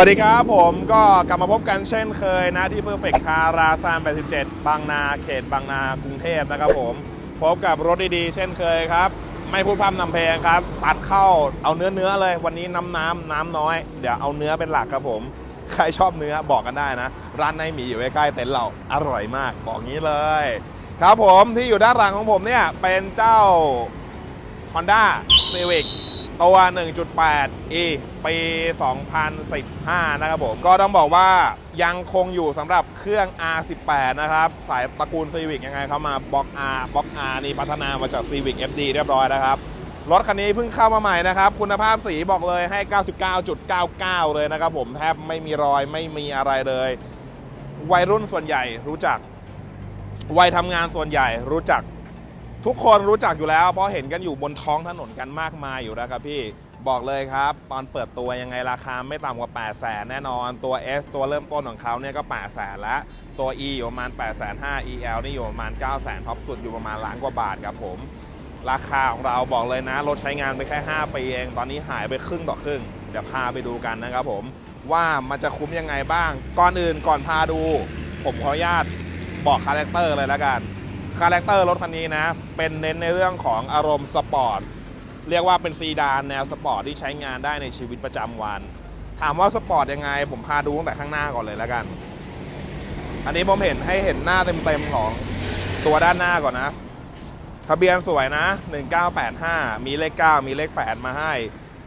วัสดีครับผมก็กลับมาพบกันเช่นเคยนะที่ Perfect Car ราซาน87 บางนาเขตบางนากรุงเทพนะครับผม พบกับรถดีๆ เช่นเคยครับ ไม่พูดพร่ำนำเพลงครับ ตัดเข้าเอาเนื้อเนื้อๆเลย วันนี้น้ำน้ำน้ำน้อย เดี๋ยวเอาเนื้อเป็นหลักครับผม ใครชอบเนื้อบอกกันได้นะ ร้านในหมีอยู่ใกล้ๆเต็นท์เราอร่อยมาก บอกงี้เลย ครับผมที่อยู่ด้านหลังของผมเนี่ยเป็นเจ้า Honda Civic ตัว 1.8 e ปี 2015 นะครับผม ก็ต้องบอกว่ายังคงอยู่สำหรับเครื่อง R18 นะครับ สายตระกูล Civic ยังไงเข้ามาบล็อก R บล็อก R นี่พัฒนามาจาก Civic FD เรียบร้อยนะครับ รถคันนี้เพิ่งเข้ามาใหม่นะครับ คุณภาพสีบอกเลยให้ 99.99 เลยนะครับผมแทบไม่มีรอยไม่มีอะไรเลย วัยรุ่นส่วนใหญ่รู้จัก วัยทำงานส่วนใหญ่รู้จัก ทุกคนรู้จักอยู่แล้ว เพราะเห็นกันอยู่บนท้องถนนกันมากมายอยู่แล้วครับพี่บอกเลยครับ ตอนเปิดตัวยังไงราคาไม่ต่ำกว่า 8 0 0แสนแน่นอนตัว S ตัวเริ่มต้นของเขาเนี่ยก็ 8 0 0แสนล้วตัว E อยู่ประมาณ 8 5 0 0 0 EL นี่อยู่ประมาณ 9 0 0 0 0ท็อปสุดอยู่ประมาณล้านกว่าบาทครับผม ราคาของเราบอกเลยนะ รถใช้งานไปแค่ 5 ปีเอง ตอนนี้หายไปครึ่งต่อครึ่ง เดี๋ยวพาไปดูกันนะครับผม ว่ามันจะคุ้มยังไงบ้าง ก่อนอื่นก่อนพาดู ผมขออนุญาตบอกคาแรคเตอร์เลยแล้วกัน คาแรคเตอร์รถคันนี้นะ เป็นเน้นในเรื่องของอารมณ์สปอร์ต เรียกว่าเป็นซีดานแนวสปอร์ตที่ใช้งานได้ในชีวิตประจำวัน ถามว่าสปอร์ตยังไง ผมพาดูตั้งแต่ข้างหน้าก่อนเลยแล้วกัน อันนี้ผมเห็นให้เห็นหน้าเต็มๆของตัวด้านหน้าก่อนนะ ทะเบียนสวยนะ 1985 มีเลข 9 มีเลข 8 มาให้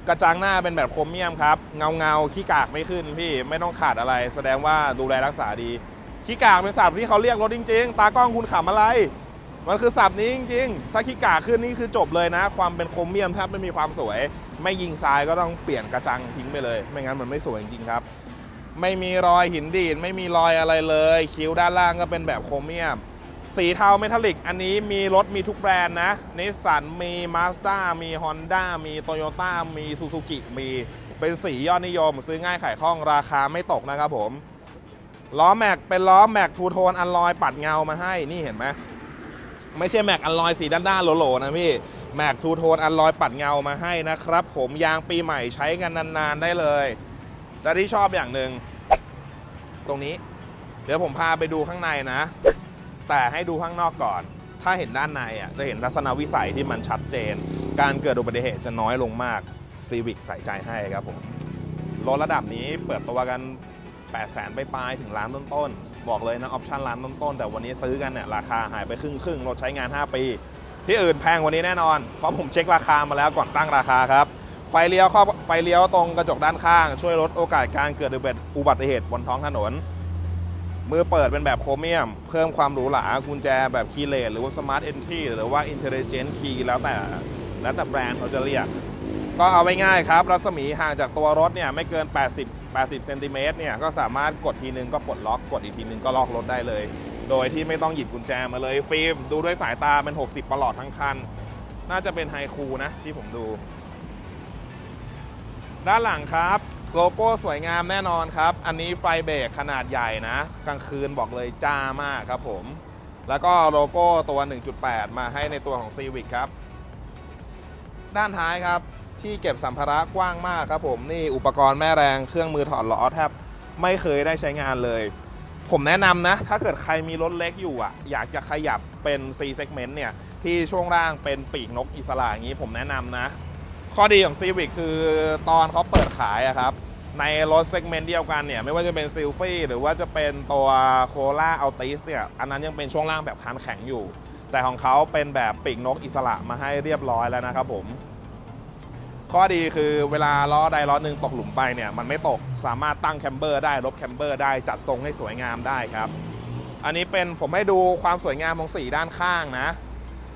กระจังหน้าเป็นแบบโครเมียมครับ เงาเงาขี้กากไม่ขึ้นพี่ไม่ต้องขาดอะไร แสดงว่าดูแลรักษาดีขี้กากเป็นศัพท์ที่เขาเรียกรถจริง ๆ ตากล้องคุณขำอะไร มันคือศัพท์นี้จริงๆ ถ้าขี้กาขึ้นนี่คือจบเลยนะ ความเป็นโครเมียมแทบไม่มีความสวย ไม่ยิงทรายก็ต้องเปลี่ยนกระจังทิ้งไปเลย ไม่งั้นมันไม่สวยจริงๆครับ ไม่มีรอยหินดีดไม่มีรอยอะไรเลย คิ้วด้านล่างก็เป็นแบบโครเมียม สีเทาเมทัลลิก อันนี้มีรถมีทุกแบรนด์นะนิสสันมีมาสด้ามี Honda มีโตโยต้ามีซูซูกิมีเป็นสียอดนิยม ซื้อง่ายขายคล่องราคาไม่ตกนะครับผมล้อแม็กเป็นล้อแม็กทูโทนอัลลอยปัดเงามาให้นี่เห็นไหม ไม่ใช่แม็กอัลลอยสีด้านๆโหลๆนะพี่แม็กทูโทนอัลลอยปัดเงามาให้นะครับ ผมยางปีใหม่ใช้กันนานๆได้เลยแต่ที่ชอบอย่างหนึ่งตรงนี้ เดี๋ยวผมพาไปดูข้างในนะ แต่ให้ดูข้างนอกก่อน ถ้าเห็นด้านในอะจะเห็นลักษณะวิสัยที่มันชัดเจน การเกิดอุบัติเหตุจะน้อยลงมากซีวิกใส่ใจให้ครับผมรถระดับนี้เปิดตัวกัน 8 0 0แสนไปปลายถึงล้านต้นๆ บอกเลยนะออปชั่นล้านต้นๆแต่วันนี้ซื้อกันเนี่ยราคาหายไปครึ่งครึ่งๆรถใช้งาน 5 ปี ที่อื่นแพงกว่านี้แน่นอน เพราะผมเช็คราคามาแล้วก่อนตั้งราคาครับ ไฟเลี้ยวครอบไฟเลี้ยวตรงกระจกด้านข้าง ช่วยลดโอกาสการเกิดอุบัติเหตุบนท้องถนน มือเปิดเป็นแบบโครเมียม เพิ่มความหรูหรากุญแจแบบคีย์เลสหรือว่าสมาร์ทเอนทรีหรือว่าอินเทลเจนต์คีย์แล้วแต่แล้วแต่แบรนด์เขาจะเรียก ก็เอาไว้ง่ายครับ รัศมีห่างจากตัวรถเนี่ยไม่เกิน 80 80เซนติเมตรเนี่ยก็สามารถกดทีนึงก็ปลดล็อกกดอีกทีนึงก็ล็อกรถได้เลย โดยที่ไม่ต้องหยิบกุญแจมาเลยฟิล์มดูด้วยสายตาเป็น 60 ตลอดทั้งคัน น่าจะเป็นไฮคูนะที่ผมดู ด้านหลังครับโลโก้สวยงามแน่นอนครับ อันนี้ไฟเบรกขนาดใหญ่นะ กลางคืนบอกเลยจ้ามากครับผม แล้วก็โลโก้ตัว 1.8 มาให้ในตัวของ Civic ครับ ด้านท้ายครับ ที่เก็บสัมภาระกว้างมากครับผมนี่อุปกรณ์แม่แรงเครื่องมือถอดล้อแทบไม่เคยได้ใช้งานเลย ผมแนะนำนะ ถ้าเกิดใครมีรถเล็กอยู่อะ อยากจะขยับเป็น C segment เนี่ย ที่ช่วงล่างเป็นปีกนกอิสระอย่างนี้ผมแนะนำนะ ข้อดีของ Civic คือตอนเขาเปิดขายอะครับ ในรถเซกเมนต์เดียวกันเนี่ย ไม่ว่าจะเป็นซิลฟี่หรือว่าจะเป็นตัวโคล่าอัลติสเนี่ย อันนั้นยังเป็นช่วงล่างแบบคันแข็งอยู่ แต่ของเขาเป็นแบบปีกนกอิสระมาให้เรียบร้อยแล้วนะครับผม ข้อดีคือเวลาล้อใดล้อหนึ่งตกหลุมไปเนี่ยมันไม่ตกสามารถตั้งแคมเบอร์ได้ลบแคมเบอร์ได้จัดทรงให้สวยงามได้ครับ อันนี้เป็นผมให้ดูความสวยงามของสีด้านข้างนะ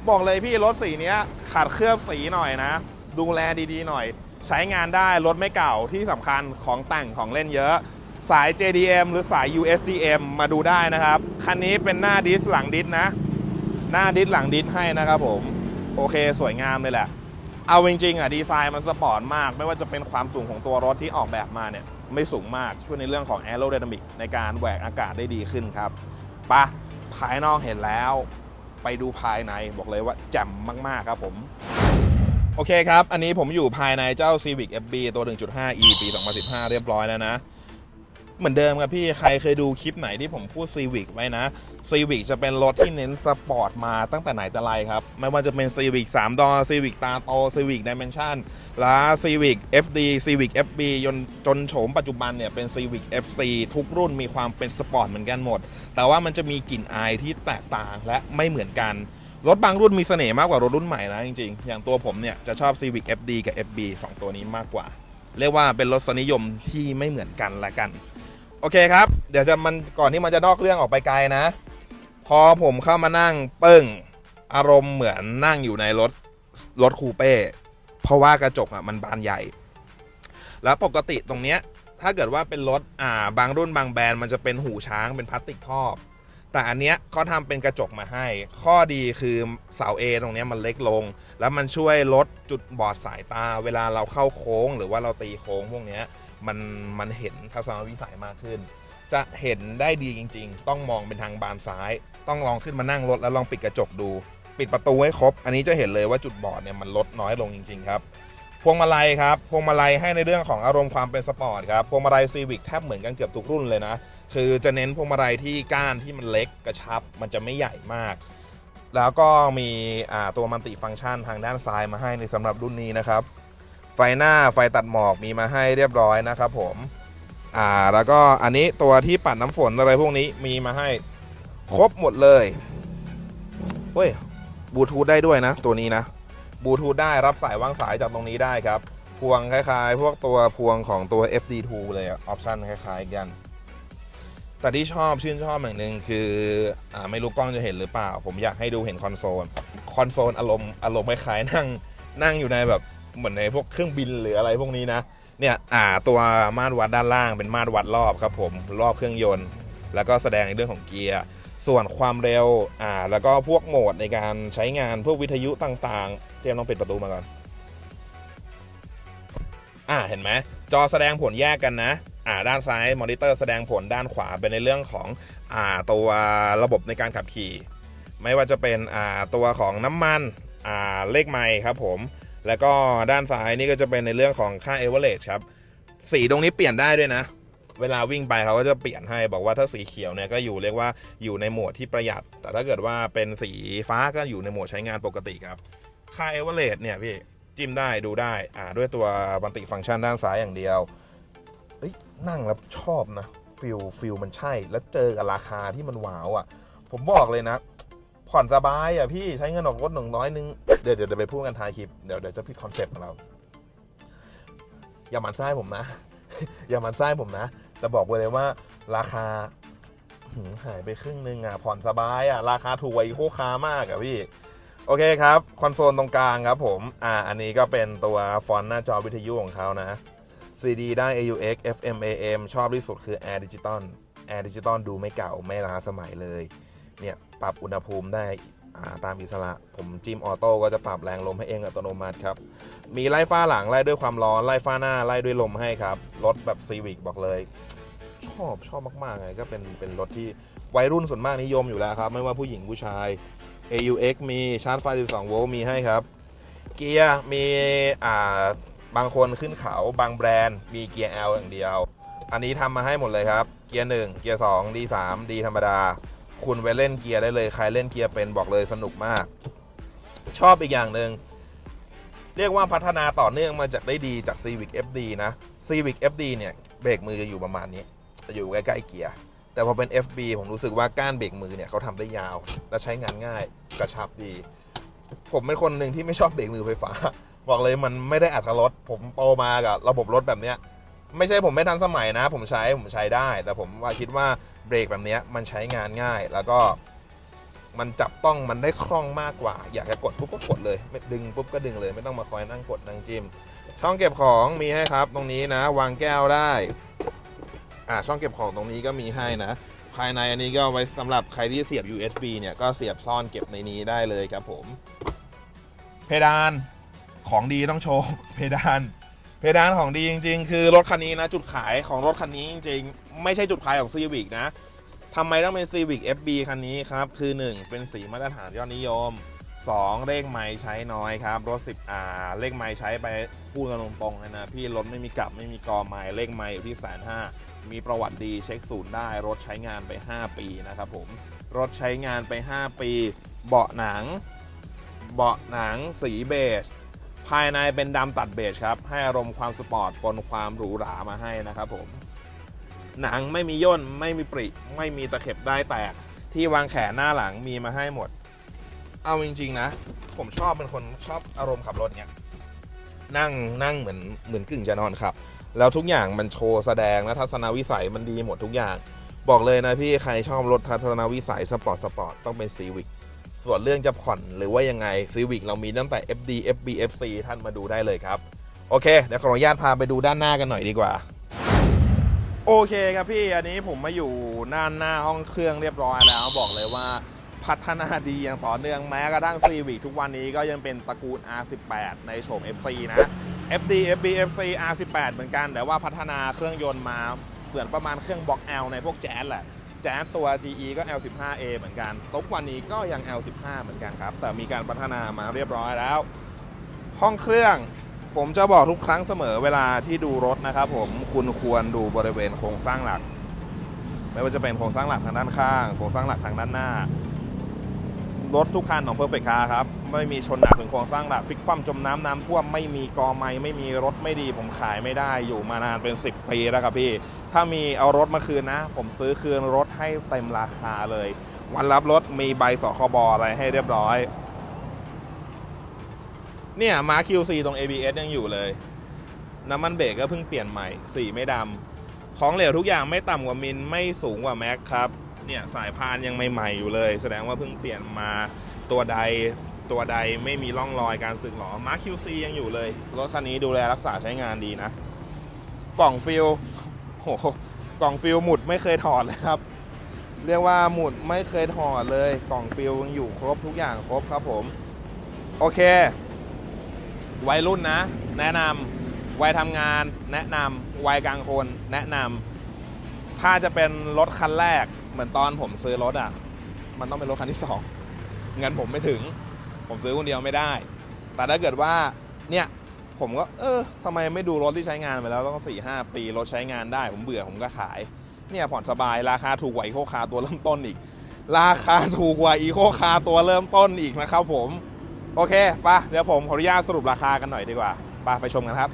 บอกเลยพี่รถสีนี้ขาดเคลือบสีหน่อยนะ ดูแลดีๆหน่อย ใช้งานได้รถไม่เก่าที่สำคัญของแต่งของเล่นเยอะ สาย JDM หรือสาย USDM มาดูได้นะครับ คันนี้เป็นหน้าดิสหลังดิสนะ หน้าดิสหลังดิสให้นะครับผม โอเคสวยงามเลยแหละ เอาจริงๆอะดีไซน์มันสปอร์ตมาก ไม่ว่าจะเป็นความสูงของตัวรถที่ออกแบบมาเนี่ยไม่สูงมากช่วยในเรื่องของแอโรไดนามิกในการแหวกอากาศได้ดีขึ้นครับปะภายนอกเห็นแล้ว ไปดูภายในบอกเลยว่าแจ่มมากๆครับผมโอเคครับ อันนี้ผมอยู่ภายในเจ้า Civic FB ตัว 1.5e ปี 2015 เรียบร้อยแล้วนะ เหมือนเดิมครับพี่ใครเคยดูคลิปไหนที่ผมพูด Civic ไว้นะ Civic จะเป็นรถที่เน้นสปอร์ตมาตั้งแต่ไหนแต่ไรครับ ไม่ว่าจะเป็น Civic 3ดอ Civic ตาโต Civic Dimension และ Civic FD Civic FB จนจนโฉมปัจจุบันเนี่ยเป็น Civic FC ทุกรุ่นมีความเป็นสปอร์ตเหมือนกันหมด แต่ว่ามันจะมีกลิ่นอายที่แตกต่างและไม่เหมือนกันรถบางรุ่นมีเสน่ห์มากกว่ารถรุ่นใหม่นะจริงๆ อย่างตัวผมเนี่ยจะชอบ Civic FD กับ FB สองตัวนี้มากกว่า เรียกว่าเป็นรถสนิยมที่ไม่เหมือนกันละกัน อเคครับ เดี๋ยวจะมันก่อนที่มันจะนอกเรื่องออกไปไกลนะ พอผมเข้ามานั่งเปึ้งอารมณ์เหมือนนั่งอยู่ในรถรถคูเป้เพราะว่ากระจกอะมันบานใหญ่ แล้วปกติตรงเนี้ยถ้าเกิดว่าเป็นรถอ่าบางรุ่นบางแบรนด์มันจะเป็นหูช้างเป็นพลาสติกครอบ แต่อันเนี้ยเขาทำเป็นกระจกมาให้ ข้อดีคือเสา A ตรงเนี้ยมันเล็กลง แล้วมันช่วยลดจุดบอดสายตา เวลาเราเข้าโค้ง หรือว่าเราตีโค้งพวกเนี้ย มันมันเห็นทัศนวิสัยมากขึ้น จะเห็นได้ดีจริง ๆ ต้องมองเป็นทางบานซ้าย ต้องลองขึ้นมานั่งรถแล้วลองปิดกระจกดู ปิดประตูให้ครบ อันนี้จะเห็นเลยว่าจุดบอดเนี่ยมันลดน้อยลงจริง ๆ ครับพวงมาลัยครับพวงมาลัยให้ในเรื่องของอารมณ์ความเป็นสปอร์ตครับพวงมาลัยซีวิกแทบเหมือนกันเกือบทุกรุ่นเลยนะ คือจะเน้นพวงมาลัยที่ก้านที่มันเล็กกระชับ มันจะไม่ใหญ่มาก แล้วก็มีตัวมัลติฟังก์ชันทางด้านซ้ายมาให้ในสำหรับรุ่นนี้นะครับ ไฟหน้าไฟตัดหมอกมีมาให้เรียบร้อยนะครับผมอ่าแล้วก็อันนี้ตัวที่ปัดน้ำฝนอะไรพวกนี้มีมาให้ครบหมดเลยเฮ้ยบลูทูธได้ด้วยนะ ตัวนี้นะบลูทูธได้รับสายวางสายจากตรงนี้ได้ครับ พวงคล้ายๆ พวกตัวพวงของตัว FD2 เลยอะออปชันคล้ายๆกัน แต่ที่ชอบชื่นชอบอย่างหนึ่งคืออ่าไม่รู้กล้องจะเห็นหรือเปล่า ผมอยากให้ดูเห็นคอนโซล คอนโซลอารมณ์อารมณ์คล้ายๆนั่งนั่งอยู่ในแบบ เหมือนในพวกเครื่องบินหรืออะไรพวกนี้นะเนี่ยอ่าตัวมาตรวัดด้านล่างเป็นมาตรวัดรอบครับผมรอบเครื่องยนต์ แล้วก็แสดงในเรื่องของเกียร์ส่วนความเร็วอ่าแล้วก็พวกโหมดในการใช้งานพวกวิทยุต่างๆเตรียมต้องปิดประตูมาก่อนอ่าเห็นไหมจอแสดงผลแยกกันนะอ่าด้านซ้ายมอนิเตอร์แสดงผลด้านขวาเป็นในเรื่องของอ่าตัวระบบในการขับขี่ ไม่ว่าจะเป็นอ่าตัวของน้ำมันอ่าเลขไมล์ครับผม แล้วก็ด้านซ้ายนี่ก็จะเป็นในเรื่องของค่า a v e r a g e ครับ สีตรงนี้เปลี่ยนได้ด้วยนะ เวลาวิ่งไปเขาก็จะเปลี่ยนให้บอกว่าถ้าสีเขียวเนี่ยก็อยู่เรียกว่าอยู่ในโหมดที่ประหยัด แต่ถ้าเกิดว่าเป็นสีฟ้าก็อยู่ในโหมดใช้งานปกติครับ ค่า a v e r a g e เนี่ยพี่จิ้มได้ดูได้อ่าด้วยตัวบันติฟังก์ชันด้านซ้ายอย่างเดียวเอ้ยนั่งแล้วชอบนะฟิลฟิลมันใช่แล้วเจอกับราคาที่มันว้าวอะ ผมบอกเลยนะ ผ่อนสบายอะพี่ใช้เงินออกรถหนึ่งร้อยนึงเดี๋ยวเดี๋ยวไปพูดกันท้ายคลิปเดี๋ยวเดี๋ยวจะพิดคอนเซ็ปต์ของเราอย่ามันไส้ผมนะ อย่ามันไส้ผมนะแต่บอกไว้เลยว่าราคาหืมหายไปครึ่งนึงอะผ่อนสบายอะราคาถูกกว่าอีโคคามากอะพี่โอเคครับคอนโซลตรงกลางครับผมอ่าอันนี้ก็เป็นตัวฟอนต์หน้าจอวิทยุของเขานะ CD ได้ AUX FM AM ชอบที่สุดคือ Air Digital Air Digital ดูไม่เก่าไม่ล้าสมัยเลยเนี่ย ปรับอุณหภูมิได้าตามอิสระ ผมจิ้มออโต้ก็จะปรับแรงลมให้เองอัตโนมัติครับ มีไล่ฟ้าหลังไล่ด้วยความร้อนไล่ฟ้าหน้าไล่ด้วยลมให้ครับ รถแบบซีวิกบอกเลย ชอบชอบมากๆเลยก็เป็นเป็นรถที่วัยรุ่นส่วนมากนิยมอยู่แล้วครับ ไม่ว่าผู้หญิงผู้ชาย AUX มีชาร์จไฟ 12 โวลต์มีให้ครับ เกียร์มีอ่าบางคนขึ้นเขาบางแบรนด์มีเกียร์ L อย่างเดียว อันนี้ทำมาให้หมดเลยครับ เกียร์ 1 เกียร์ 2 D3 D ธรรมดา คุณไปเล่นเกียร์ได้เลย ใครเล่นเกียร์เป็นบอกเลยสนุกมาก ชอบอีกอย่างหนึ่งเรียกว่าพัฒนาต่อเนื่องมาจากได้ดีจาก Civic FD นะ Civic FD เนี่ยเบรกมือจะอยู่ประมาณนี้จะอยู่ใกล้ๆเกียร์แต่พอเป็น FB ผมรู้สึกว่าก้านเบรกมือเนี่ยเขาทำได้ยาว และใช้งานง่ายกระชับดี ผมเป็นคนหนึ่งที่ไม่ชอบเบรกมือไฟฟ้า บอกเลยมันไม่ได้อัตรสผมโตมากับระบบรถแบบเนี้ย ไม่ใช่ผมไม่ทันสมัยนะ ผมใช้ผมใช้ได้ แต่ผมว่าคิดว่าเบรกแบบนี้มันใช้งานง่าย แล้วก็มันจับต้องมันได้คล่องมากกว่า อยากจะกดปุ๊บก็กดเลย ไม่ดึงปุ๊บก็ดึงเลย ไม่ต้องมาคอยนั่งกดนั่งจิ้มช่องเก็บของมีให้ครับ ตรงนี้นะ วางแก้วได้อ่าช่องเก็บของตรงนี้ก็มีให้นะ ภายในอันนี้ก็ไว้สำหรับใครที่เสียบ USB เนี่ยก็เสียบซ่อนเก็บในนี้ได้เลยครับผม เพดานของดีต้องโชว์เพดาน เพดานของดีจริง ๆ คือรถคันนี้นะจุดขายของรถคันนี้จริงๆ ไม่ใช่จุดขายของ Civic นะทำไมต้องเป็น Civic FB คันนี้ครับ คือ 1 เป็นสีมาตรฐานยอดนิยม 2 เลขไม้ใช้น้อยครับ รถ 10R เลขไม้ใช้ไปพูดกันตรงๆนะ พี่รถไม่มีกลับไม่มีกอไม้เลขไม้อยู่ที่แสนห้ามีประวัติดีเช็คศูนย์ได้ รถใช้งานไป 5 ปีนะครับผม รถใช้งานไป 5 ปี เบาะหนัง เบาะหนังสีเบจ ภายในเป็นดำตัดเบจครับ ให้อารมณ์ความสปอร์ตปนความหรูหรามาให้นะครับผม หนังไม่มีย่นไม่มีปริ ไม่มีตะเข็บได้แตก ที่วางแขนหน้าหลังมีมาให้หมด เอาจริง ๆ นะ ผมชอบเป็นคนชอบอารมณ์ขับรถเนี่ยนั่งนั่งเหมือนเหมือนกึ่งจะนอนขับ แล้วทุกอย่างมันโชว์แสดงและทัศนวิสัยมันดีหมดทุกอย่าง บอกเลยนะพี่ใครชอบรถทัศนวิสัยสปอร์ตสปอร์ตต้องเป็นซีวิก ส่วนเรื่องจะผ่อนหรือว่ายังไงซีวิกเรามีตั้งแต่ FD FB FC ท่านมาดูได้เลยครับ โอเคเดี๋ยวขออนุญาตพาไปดูด้านหน้ากันหน่อยดีกว่า โอเคครับพี่อันนี้ผมมาอยู่หน้านหน้าห้องเครื่องเรียบร้อยแล้วบอกเลยว่าพัฒนาดีอย่างต่อเนื่องแม้กระทั่ง Civic ทุกวันนี้ก็ยังเป็นตระกูล R18 ในโฉม FC นะ FD FB FC R18 เหมือนกันแต่ว่าพัฒนาเครื่องยนต์มาเหมือนประมาณเครื่องบล็อก L ในพวกแจ๊สแหละ แจ๊สตัว GE ก็ L15A เหมือนกันทุกวันนี้ก็ยัง L15 เหมือนกันครับ แต่มีการพัฒนามาเรียบร้อยแล้ว ห้องเครื่องผมจะบอกทุกครั้งเสมอเวลาที่ดูรถนะครับผมคุณควรดูบริเวณโครงสร้างหลัก ไม่ว่าจะเป็นโครงสร้างหลักทางด้านข้าง โครงสร้างหลักทางด้านหน้า รถทุกคันของ Perfect Car ครับ ไม่มีชนหนักถึงโครงสร้างหลักพลิกคว่ำจมน้ำน้ำท่วมไม่มีกอไม้ไม่มีรถไม่ดีผมขายไม่ได้อยู่มานานเป็น 10 ปีแล้วครับพี่ ถ้ามีเอารถมาคืนนะ ผมซื้อคืนรถให้เต็มราคาเลย วันรับรถมีใบสคบอะไรให้เรียบร้อย เนี่ยมา QC ตรง ABS ยังอยู่เลย น้ำมันเบรกก็เพิ่งเปลี่ยนใหม่สีไม่ดำของเหลวทุกอย่างไม่ต่ำกว่ามิลไม่สูงกว่าแม็กครับ เนี่ยสายพานยังใหม่ๆอยู่เลย แสดงว่าเพิ่งเปลี่ยนมาตัวใดตัวใดไม่มีร่องรอยการสึกหรอมา QC ยังอยู่เลย รถคันนี้ดูแลรักษาใช้งานดีนะ กล่องฟิลโหกล่องฟิลหมุดไม่เคยถอดเลยครับ เรียกว่าหมุดไม่เคยถอดเลย กล่องฟิลยังอยู่ครบทุกอย่างครบครับผม โอเค วัยรุ่นนะ แนะนำวัยทำงาน แนะนำวัยกลางคน แนะนำถ้าจะเป็นรถคันแรก เหมือนตอนผมซื้อรถอะ มันต้องเป็นรถคันที่สองเงินผมไม่ถึง ผมซื้อคนเดียวไม่ได้ แต่ถ้าเกิดว่าเนี่ยผมก็เออทำไมไม่ดูรถที่ใช้งานไปแล้วต้องสี่ห้าปีรถใช้งานได้ ผมเบื่อผมก็ขาย เนี่ยผ่อนสบายราคาถูกกว่าอีโคคาตัวเริ่มต้นอีก ราคาถูกกว่าอีโคคาตัวเริ่มต้นอีกนะครับผม โอเคปะเดี๋ยวผมขออนุญาตสรุปราคากันหน่อยดีกว่าปะไปชมกันครับ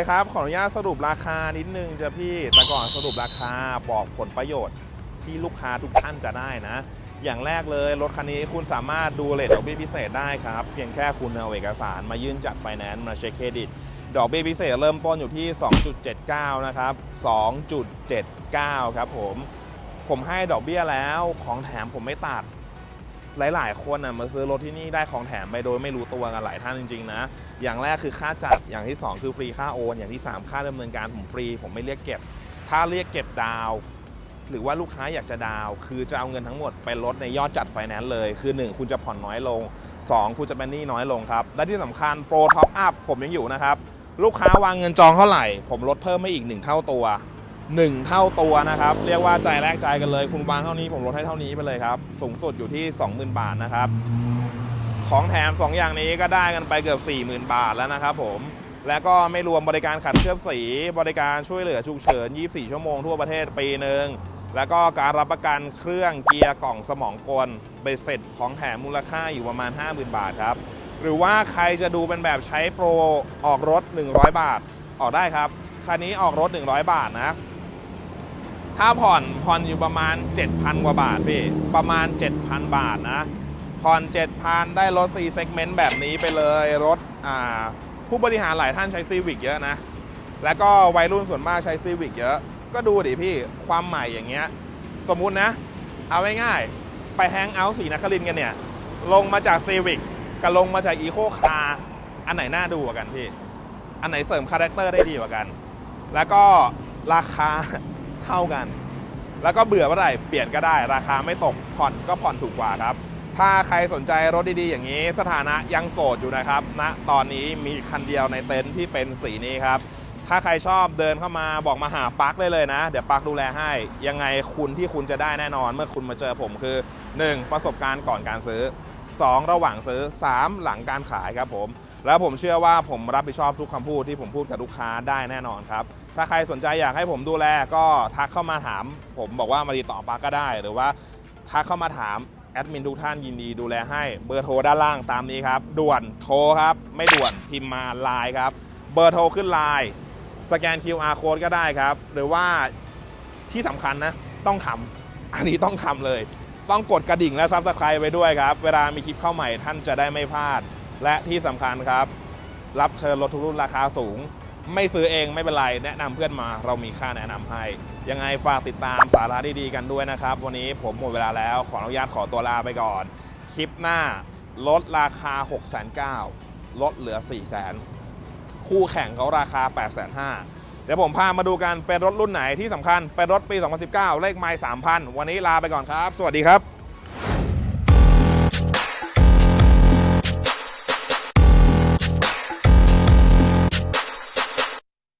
คครับ ขออนุญาตสรุปราคานิดนึงจะพี่ แต่ก่อนสรุปราคาบอกผลประโยชน์ที่ลูกค้าทุกท่านจะได้นะ อย่างแรกเลยรถคันนี้คุณสามารถดูเลทดอกเบี้ยพิเศษได้ครับ เพียงแค่คุณเอาเอกสารมายื่นจัดไฟแนนซ์มาเช็คเครดิต ดอกเบี้ยพิเศษเริ่มต้นอยู่ที่ 2.79 นะครับ 2.79 ครับผม ผมให้ดอกเบี้ยแล้วของแถมผมไม่ตัด หลาย ๆ คนนะมาซื้อรถที่นี่ได้ของแถมไปโดยไม่รู้ตัวกันหลายท่านจริง ๆ นะ อย่างแรกคือค่าจัด อย่างที่ 2 คือฟรีค่าโอน อย่างที่ 3 ค่าดำเนินการผมฟรี ผมไม่เรียกเก็บ ถ้าเรียกเก็บดาว หรือว่าลูกค้าอยากจะดาว คือจะเอาเงินทั้งหมดไปลดในยอดจัดไฟแนนซ์เลย คือ 1 คุณจะผ่อนน้อยลง 2 คุณจะเป็นหนี้น้อยลงครับ และที่สำคัญโปรท็อปอัพผมยังอยู่นะครับ ลูกค้าวางเงินจองเท่าไหร่ ผมลดเพิ่มให้อีก 1 เท่าตัว 1 เท่าตัวนะครับ เรียกว่าใจแรกใจกันเลย คุณวางเท่านี้ผมลดให้เท่านี้ไปเลยครับ สูงสุดอยู่ที่ 20,000 บาทนะครับ ของแถม 2 อย่างนี้ก็ได้กันไปเกือบ 40,000 บาทแล้วนะครับผมและก็ไม่รวมบริการขัดเคลือบสี บริการช่วยเหลือฉุกเฉิน 24 ชั่วโมงทั่วประเทศปีหนึ่งแล้วก็การรับประกันเครื่องเกียร์กล่องสมองกลเบสเสร็จของแถมมูลค่าอยู่ประมาณ 50,000 บาทครับ หรือว่าใครจะดูเป็นแบบใช้โปรออกรถ 100 บาท ออกได้ครับ คันนี้ออกรถ 100 บาทนะ ถ้าผ่อนผ่อนอยู่ประมาณ 7,000 กว่าบาทพี่ ประมาณ 7,000 บาทนะ ผ่อน 7,000 ได้รถ 4 segment แบบนี้ไปเลยรถอ่าผู้บริหารหลายท่านใช้ซีวิกเยอะนะ แล้วก็วัยรุ่นส่วนมากใช้ซีวิกเยอะ ก็ดูดิพี่ความใหม่อย่างเงี้ย สมมุตินะ เอาง่ายๆไปแฮงเอาท์สีนครินกันเนี่ย ลงมาจากซีวิกกับลงมาจากอีโคคาร์อันไหนน่าดูกว่ากันพี่ อันไหนเสริมคาแรคเตอร์ได้ดีกว่ากัน แล้วก็ราคา เท่ากัน แล้วก็เบื่อเมื่อไหร่เปลี่ยนก็ได้ ราคาไม่ตกผ่อนก็ผ่อนถูกกว่าครับ ถ้าใครสนใจรถดีๆ อย่างนี้ สถานะยังโสดอยู่นะครับณนะตอนนี้มีคันเดียวในเต็นท์ที่เป็นสีนี้ครับถ้าใครชอบเดินเข้ามาบอกมาหาปักได้เลยนะ เดี๋ยวปักดูแลให้ ยังไงคุณที่คุณจะได้แน่นอน เมื่อคุณมาเจอผมคือ 1. ประสบการณ์ก่อนการซื้อ 2. ระหว่างซื้อ 3. หลังการขายครับผม แล้วผมเชื่อว่าผมรับผิดชอบทุกคำพูดที่ผมพูดกับลูกค้าได้แน่นอนครับ ถ้าใครสนใจอยากให้ผมดูแลก็ทักเข้ามาถาม ผมบอกว่ามาติดต่อปลั๊กก็ได้ หรือว่าทักเข้ามาถามแอดมินทุกท่านยินดีดูแลให้เบอร์โทรด้านล่างตามนี้ครับ ด่วนโทรครับ ไม่ด่วนพิมพ์มาไลน์ครับ เบอร์โทรขึ้นไลน์สแกน QR code ก็ได้ครับ หรือว่าที่สำคัญนะ ต้องทำอันนี้ต้องทำเลย ต้องกดกระดิ่งและซับสไครต์ไว้ด้วยครับ เวลามีคลิปเข้าใหม่ท่านจะได้ไม่พลาด และที่สำคัญครับ รับเทิร์นรถทุกรุ่นราคาสูง ไม่ซื้อเองไม่เป็นไร แนะนำเพื่อนมาเรามีค่าแนะนำให้ ยังไงฝากติดตามสาระดีๆกันด้วยนะครับ วันนี้ผมหมดเวลาแล้วขออนุญาตขอตัวลาไปก่อน คลิปหน้าลดราคา 6 9 0 0 0ลดเหลือ 4 0 0 0 0 0คู่แข่งเขาราคา 8 5 0 0 0เดี๋ยวผมพามาดูกันเป็นรถรุ่นไหนที่สำคัญ เป็นรถปี 2019 เลขไมล์3,000 วันนี้ลาไปก่อนครับ สวัสดีครับ